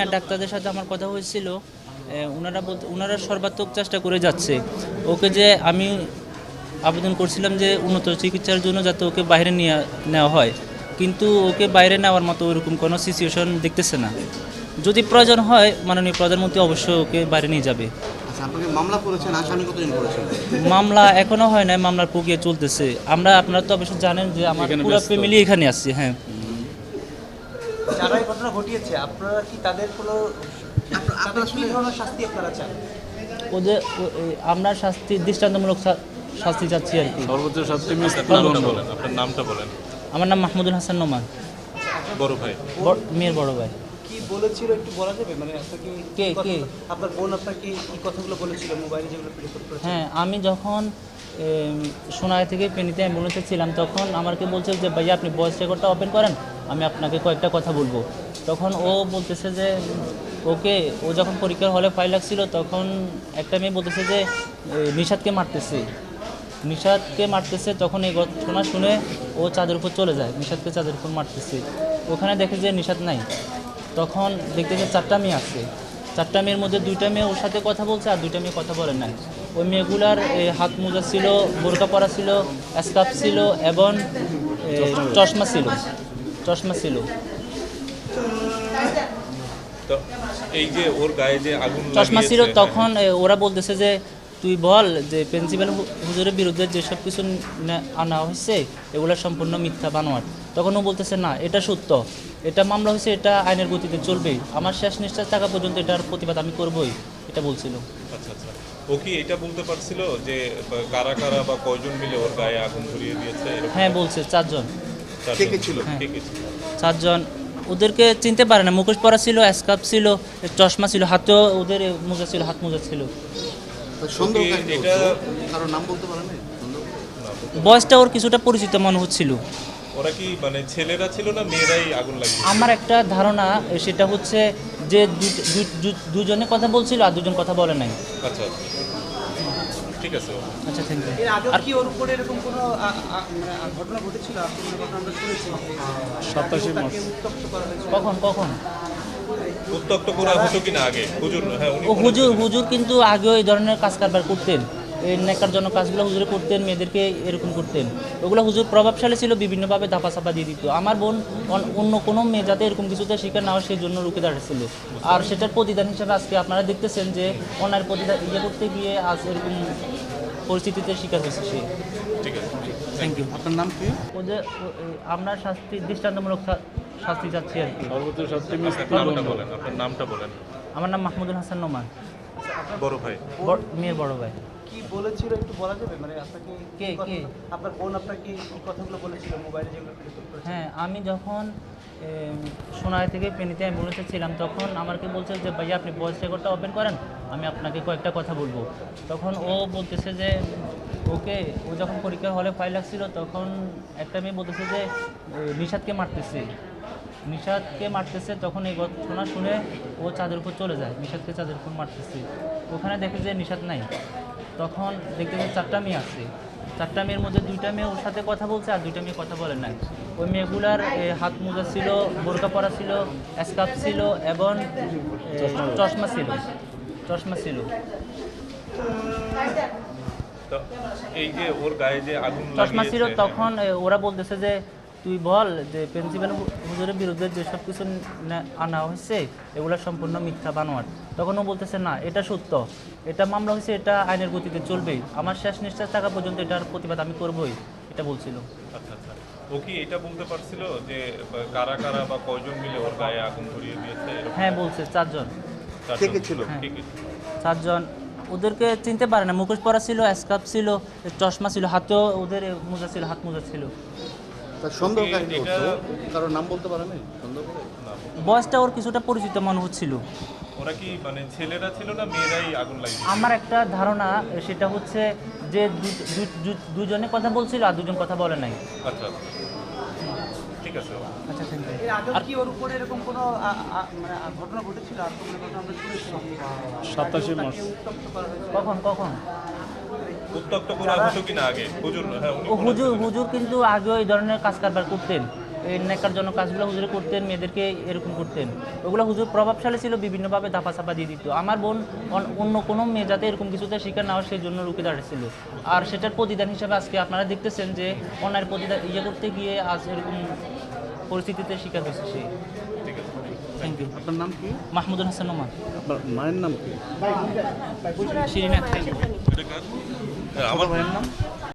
হ্যাঁ ডাক্তারদের সাথে আমার কথা হয়েছিল। ওনারা বলতে ওনারা সর্বাত্মক চেষ্টা করে যাচ্ছে। ওকে যে আমি আবেদন করছিলাম যে উন্নত চিকিৎসার জন্য যাতে ওকে বাইরে নিয়ে নেওয়া হয়। কিন্তু ওকে বাইরে নেওয়ার মতো ওরকম কোনো সিচুয়েশন দেখতেছে না। যদি প্রয়োজন হয় মাননীয় প্রধানমন্ত্রী অবশ্যই ওকে বাইরে নিয়ে যাবে। আচ্ছা মামলা এখনও হয় নাই মামলার প্রক্রিয়া চলতেছে। আমরা আপনারা তো অবশ্যই জানেন যে আমার পুরো ফ্যামিলি এখানে আসছে হ্যাঁ। ঘটিয়েছে আপনারা কি তাদের কোনো তাদের কি ধরনের শাস্তি আপনারা চান? ওদের আমরা শাস্তি দৃষ্টান্তমূলক শাস্তি চাচ্ছি আর কি। সর্বোচ্চ শাস্তি বলেন আপনার নামটা বলেন। আমার নাম মাহমুদুল হাসান নোমান। বড় ভাই। মেয়ের বড় ভাই। কি বলেছিল একটু বলা যাবে? মানে কে, কে? আপনার বোন আপনাকে কি কথাগুলো বলেছিল মোবাইলে যেগুলো হ্যাঁ আমি যখন সোনাই থেকে পেনিতে অ্যাম্বুলেন্সে ছিলাম তখন আমাকে বলছে যে ভাইয়া আপনি ভয়েস রেকর্ডটা ওপেন করেন। আমি আপনাকে কয়েকটা কথা বলব। তখন ও বলতেছে যে, ওকে, ও যখন পরীক্ষার হলে ফাইল লাগছিল, তখন একটা মেয়ে বলতেছে যে নিষাদকে মারতেছে। নিষাদকে মারতেছে তখন এই ঘটনা শুনে ও চাঁদের উপর চলে যায়। নিষাদকে চাঁদের উপর মারতেছে। ওখানে দেখে যে নিশাদ নাই। তখন দেখতে যে চারটা মেয়ে আছে। চারটা মেয়ের মধ্যে দুইটা মেয়ে ওর সাথে কথা বলছে আর দুইটা মেয়ে কথা বলে নাই। ওই মেয়েগুলার হাত মোজা ছিল, বোরকা পরা ছিল, স্কার্ফ ছিল এবং চশমা ছিল। চশমা ছিল। এই যে ওর গায়ে যে আগুন চশমা ছিল তখন ওরা বলতেছে যে তুই বল যে প্রিন্সিপাল হুজুরের বিরুদ্ধে যেসব কিছু আনা হয়েছে এগুলো সম্পূর্ণ মিথ্যা বানোয়ার তখন ও বলতেছে না এটা সত্য। এটা মামলা হয়েছে এটা আইনের গতিতে চলবেই আমার শেষ নিঃশ্বাস থাকা পর্যন্ত এটার প্রতিবাদ আমি করবই। এটা বলছিল। আচ্ছা আচ্ছা। ও কি এটা বলতে পারছিল যে কারা কারা বা কয়জন মিলে ওর গায়ে আগুন ধরিয়ে দিয়েছে হ্যাঁ বলছে চারজন? কে কে ছিল? কে কে ছিল? চারজন। ওদেরকে চিনতে পারে না। মুখোশ পরা ছিল স্কাপ ছিল চশমা ছিল হাতেও ওদের মোজা ছিল হাত মোজা ছিল? বয়সটা ওর কিছুটা পরিচিত মনে হচ্ছিল। ওরা কি মানে ছেলেরা ছিল না মেয়েরাই আগুন লাগিয়েছে আমার একটা ধারণা সেটা হচ্ছে যে দুজনে কথা বলছিল আর দুজন কথা বলে নাই। আচ্ছা আচ্ছা। ঠিক আছে। আচ্ছা থ্যাংক ইউ আর কি ওর উপরে এরকম কোনো মানে ঘটনা ঘটেছিল? সাতাশে মার্চ। কখন কখন? উত্তক্ত করা হতো কিনা আগে? হুজুর হ্যাঁ। হুজুর হুজুর কিন্তু আগেও এই ধরনের কাজ কারবার করতেন। নেকার জন্য কাজগুলো হুজুরে করতেন মেয়েদেরকে এরকম করতেন। ওগুলো হুজুর প্রভাবশালী ছিল বিভিন্নভাবে ধাপা চাপা দিয়ে দিত। আমার বোন অন্য কোনো মেয়ে যাতে এরকম কিছুতে শিকার না হয় সেই জন্য রুখে দাঁড়িয়েছিল আর সেটার প্রতিদান হিসাবে আজকে আপনারা দেখতেছেন যে অন্যায়ের প্রতিদান ইয়ে করতে গিয়ে আজ এরকম পরিস্থিতিতে শিকার হয়েছে সে। ঠিক আছে থ্যাংক ইউ আপনার নাম কি? ওদের আমরা শাস্তি দৃষ্টান্তমূলক শাস্তি চাচ্ছি আর কি। সর্বোচ্চ শাস্তি নামটা বলেন আপনার নামটা বলেন। আমার নাম মাহমুদুল হাসান নোমান। বড় ভাই। মেয়ের বড় ভাই। কি বলেছিল একটু বলা যাবে? মানে আপনাকে কে, কে? আপনার বোন আপনাকে কি কথাগুলো বলেছিল মোবাইলে যেগুলো হ্যাঁ আমি যখন সোনাই থেকে পেনিতে অ্যাম্বুলেন্সে ছিলাম তখন আমাকে বলছে যে ভাইয়া আপনি ভয়েস রেকর্ডটা ওপেন করেন আমি আপনাকে কয়েকটা কথা বলব। তখন ও বলতেছে যে ওকে ও যখন পরীক্ষার হলে ফাইল লাগছিল তখন একটা মেয়ে বলতেছে যে এ, নিশাদকে মারতেছে। নিশাদকে মারতেছে তখন এই ঘটনা শুনে ও চাঁদের উপর চলে যায় নিশাদকে চাঁদের উপর মারতেছে। ওখানে দেখে যে নিশাদ নাই। তখন দেখতে যে চারটা মেয়ে আছে। চারটা মেয়ের মধ্যে দুইটা মেয়ে ওর সাথে কথা বলছে আর দুইটা মেয়ে কথা বলে নাই। ওই মেয়েগুলার হাত মোজা ছিল বোরকা পরা ছিল স্কার্ফ ছিল এবং চশমা ছিল। চশমা ছিল। এই যে ওর গায়ে যে আগুন চশমা ছিল তখন ওরা বলতেছে যে তুই বল যে প্রিন্সিপাল হুজুরের বিরুদ্ধে যেসব কিছু আনা হয়েছে এগুলো সম্পূর্ণ মিথ্যা বানোয়ার তখন ও বলতেছে না এটা সত্য। এটা মামলা হয়েছে এটা আইনের গতিতে চলবেই। আমার শেষ নিঃশ্বাস থাকা পর্যন্ত এটার প্রতিবাদ আমি করবই এটা বলছিল। আচ্ছা আচ্ছা। ও কি এটা বলতে পারছিল যে কারা কারা বা কয়জন মিলে ওর গায়ে আগুন ধরিয়ে দিয়েছে হ্যাঁ বলছে চারজন। চারজন? কে কে ছিল? চারজন। ওদেরকে চিনতে পারে না। মুখোশ পরা ছিল স্কার্ফ ছিল চশমা ছিল হাতেও ওদের মোজা ছিল হাত মোজা ছিল। তা সন্দেহ এটা- কারোর নাম বলতে পারেন সন্দেহ না, বয়সটা ওর কিছুটা পরিচিত মনে হচ্ছিল ওরা কি মানে ছেলেরা ছিল না মেয়েরাই আগুন আমার একটা ধারণা সেটা হচ্ছে যে দুজনে কথা বলছিল আর দুজন কথা বলে নাই। আচ্ছা আচ্ছা। ঠিক আছে। আচ্ছা থ্যাংক ইউ এর আগেও কি ওর উপরে এরকম কোনো মানে ঘটনা ঘটেছিল? ঘটনা আমরা মার্চ। কখন কখন? উত্তক্ত করা হতো কিনা আগে? হুজুর হ্যাঁ হুজুর হুজুর কিন্তু আগেও এই ধরনের কাজ কারবার করতেন। এই নেকার জন্য কাজগুলো হুজুরে করতেন মেয়েদেরকে এরকম করতেন। ওগুলো হুজুর প্রভাবশালী ছিল বিভিন্নভাবে ধাপা চাপা দিয়ে দিত। আমার বোন অন্য কোনো মেয়ে যাতে এরকম কিছুতে শিকার না হয় সেই জন্য রুখে দাঁড়িয়েছিল আর সেটার প্রতিদান হিসাবে আজকে আপনারা দেখতেছেন যে অন্যায়ের প্রতিদান ইয়ে করতে গিয়ে আজ এরকম পরিস্থিতিতে শিকার হয়েছে সে। থ্যাংক ইউ আপনার নাম কি? মাহমুদুল হাসান আপনার মায়ের নাম কি? শিরিনা থ্যাংক ইউ আমার ভাইয়ের নাম?